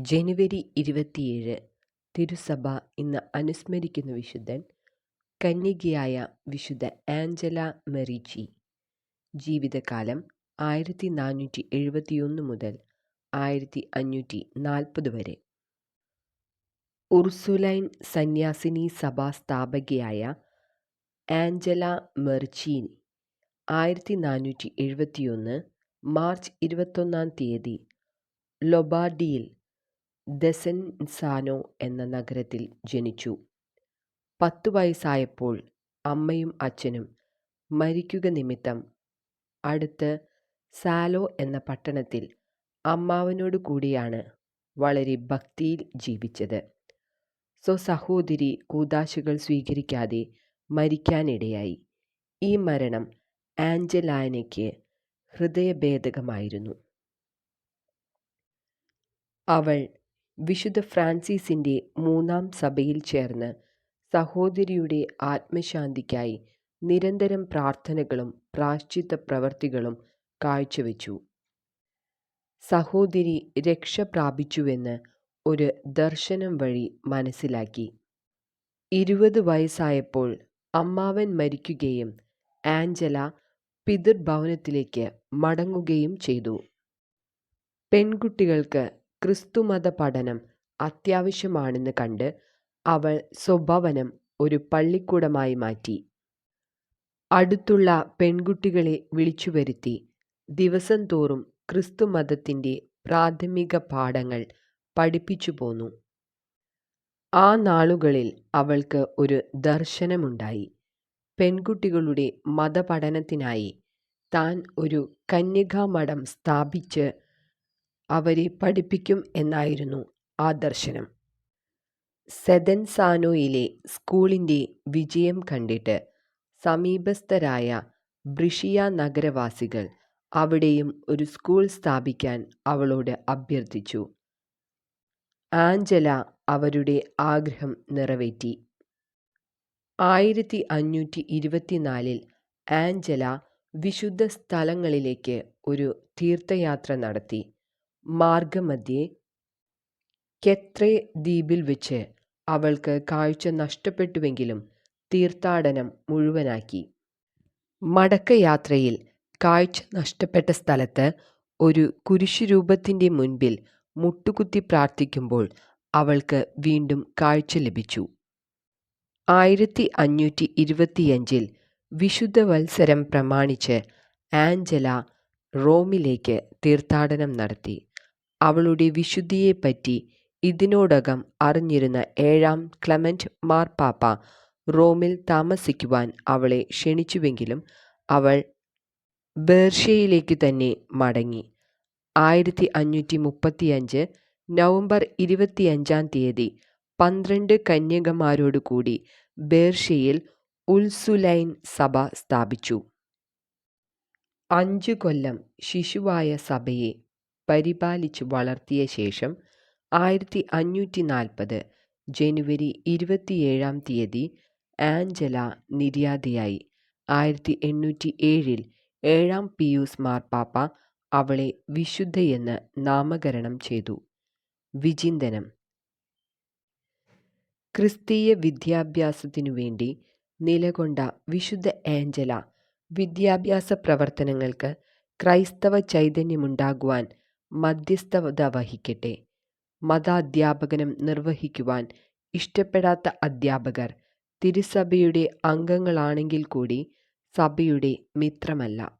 ജനുവരി ഇരുപത്തിയേഴ് തിരുസഭ ഇന്ന് അനുസ്മരിക്കുന്ന വിശുദ്ധൻ. കന്യകയായ വിശുദ്ധ ആഞ്ചല മെറിച്ചി. ജീവിതകാലം ആയിരത്തി നാനൂറ്റി എഴുപത്തിയൊന്ന് മുതൽ ആയിരത്തി അഞ്ഞൂറ്റി നാൽപ്പത് വരെ. ഉർസുലൈൻ സന്യാസിനി സഭാ സ്ഥാപകയായ ആഞ്ചല മെർച്ചീനി ആയിരത്തി നാനൂറ്റി എഴുപത്തിയൊന്ന് മാർച്ച് ഇരുപത്തൊന്നാം തീയതി ലൊബാർഡിയിൽ ദെസെൻസാനോ എന്ന നഗരത്തിൽ ജനിച്ചു. പത്തു വയസ്സായപ്പോൾ അമ്മയും അച്ഛനും മരിക്കുക നിമിത്തം അടുത്ത് സാലോ എന്ന പട്ടണത്തിൽ അമ്മാവനോടു കൂടിയാണ് വളരെ ഭക്തിയിൽ ജീവിച്ചത്. സോ സഹോദരി കൂതാശകൾ സ്വീകരിക്കാതെ മരിക്കാനിടയായി. ഈ മരണം ആഞ്ചലായനയ്ക്ക് ഹൃദയഭേദകമായിരുന്നു. അവൾ വിശുദ്ധ ഫ്രാൻസിസിന്റെ മൂന്നാം സഭയിൽ ചേർന്ന് സഹോദരിയുടെ ആത്മശാന്തിക്കായി നിരന്തരം പ്രാർത്ഥനകളും പ്രാശ്ചിത്ത പ്രവർത്തികളും കാഴ്ചവെച്ചു. സഹോദരി രക്ഷ പ്രാപിച്ചുവെന്ന് ഒരു ദർശനം വഴി മനസ്സിലാക്കി. ഇരുപത് വയസ്സായപ്പോൾ അമ്മാവൻ മരിക്കുകയും ആഞ്ചല പിതൃഭവനത്തിലേക്ക് മടങ്ങുകയും ചെയ്തു. പെൺകുട്ടികൾക്ക് ക്രിസ്തുമത പഠനം അത്യാവശ്യമാണെന്ന് കണ്ട് അവൾ സ്വഭവനം ഒരു പള്ളിക്കൂടമായി മാറ്റി. അടുത്തുള്ള പെൺകുട്ടികളെ വിളിച്ചു വരുത്തി. ദിവസം തോറും ക്രിസ്തുമതത്തിന്റെ പ്രാഥമിക പാഠങ്ങൾ പഠിപ്പിച്ചു പോന്നു. ആ നാളുകളിൽ അവൾക്ക് ഒരു ദർശനമുണ്ടായി. പെൺകുട്ടികളുടെ മതപഠനത്തിനായി താൻ ഒരു കന്യകാമഠം സ്ഥാപിച്ച് അവരെ പഠിപ്പിക്കും എന്നായിരുന്നു ആ ദർശനം. സെതൻസാനോയിലെ സ്കൂളിന്റെ വിജയം കണ്ടിട്ട് സമീപസ്ഥരായ ബ്രിഷിയ നഗരവാസികൾ അവിടെയും ഒരു സ്കൂൾ സ്ഥാപിക്കാൻ അവളോട് അഭ്യർത്ഥിച്ചു. ആഞ്ചല അവരുടെ ആഗ്രഹം നിറവേറ്റി. ആയിരത്തി അഞ്ഞൂറ്റി ഇരുപത്തിനാലിൽ ആഞ്ചല വിശുദ്ധ സ്ഥലങ്ങളിലേക്ക് ഒരു തീർത്ഥയാത്ര നടത്തി. മാർഗമധ്യേ കെത്രേ ദ്വീപിൽ വെച്ച് അവൾക്ക് കാഴ്ച നഷ്ടപ്പെട്ടുവെങ്കിലും തീർത്ഥാടനം മുഴുവനാക്കി. മടക്കയാത്രയിൽ കാഴ്ച നഷ്ടപ്പെട്ട സ്ഥലത്ത് ഒരു കുരിശുരൂപത്തിന്റെ മുൻപിൽ മുട്ടുകുത്തി പ്രാർത്ഥിക്കുമ്പോൾ അവൾക്ക് വീണ്ടും കാഴ്ച ലഭിച്ചു. ആയിരത്തി അഞ്ഞൂറ്റി ഇരുപത്തിയഞ്ചിൽ വിശുദ്ധ വത്സരം പ്രമാണിച്ച് ആഞ്ചല റോമിലേക്ക് തീർത്ഥാടനം നടത്തി. അവളുടെ വിശുദ്ധിയെപ്പറ്റി ഇതിനോടകം അറിഞ്ഞിരുന്ന ഏഴാം ക്ലമന്റ് മാർപ്പാപ്പ റോമിൽ താമസിക്കുവാൻ അവളെ ക്ഷണിച്ചുവെങ്കിലും അവൾ ബേർഷ്യയിലേക്ക് തന്നെ മടങ്ങി. ആയിരത്തി അഞ്ഞൂറ്റി മുപ്പത്തിയഞ്ച് നവംബർ ഇരുപത്തിയഞ്ചാം തീയതി പന്ത്രണ്ട് കന്യകമാരോടുകൂടി ബേർഷ്യയിൽ ഉൽസുലൈൻ സഭ സ്ഥാപിച്ചു. അഞ്ചു കൊല്ലം ശിശുവായ സഭയെ പരിപാലിച്ചു വളർത്തിയ ശേഷം ആയിരത്തി അഞ്ഞൂറ്റി നാൽപ്പത് ജനുവരി ഇരുപത്തിയേഴാം തീയതി ആഞ്ചല നിര്യാതയായി. ആയിരത്തി എണ്ണൂറ്റി ഏഴിൽ ഏഴാം പിയൂസ് മാർപ്പാപ്പ അവളെ വിശുദ്ധയെന്ന് നാമകരണം ചെയ്തു. വിചിന്തനം. ക്രിസ്തീയ വിദ്യാഭ്യാസത്തിനു വേണ്ടി നിലകൊണ്ട വിശുദ്ധ ആഞ്ചല വിദ്യാഭ്യാസ പ്രവർത്തനങ്ങൾക്ക് ക്രൈസ്തവ ചൈതന്യമുണ്ടാകുവാൻ മധ്യസ്ഥത വഹിക്കട്ടെ. മതാധ്യാപനം നിർവഹിക്കുവാൻ ഇഷ്ടപ്പെടാത്ത അധ്യാപകർ തിരുസഭയുടെ അംഗങ്ങളാണെങ്കിൽ കൂടി സഭയുടെ മിത്രമല്ല.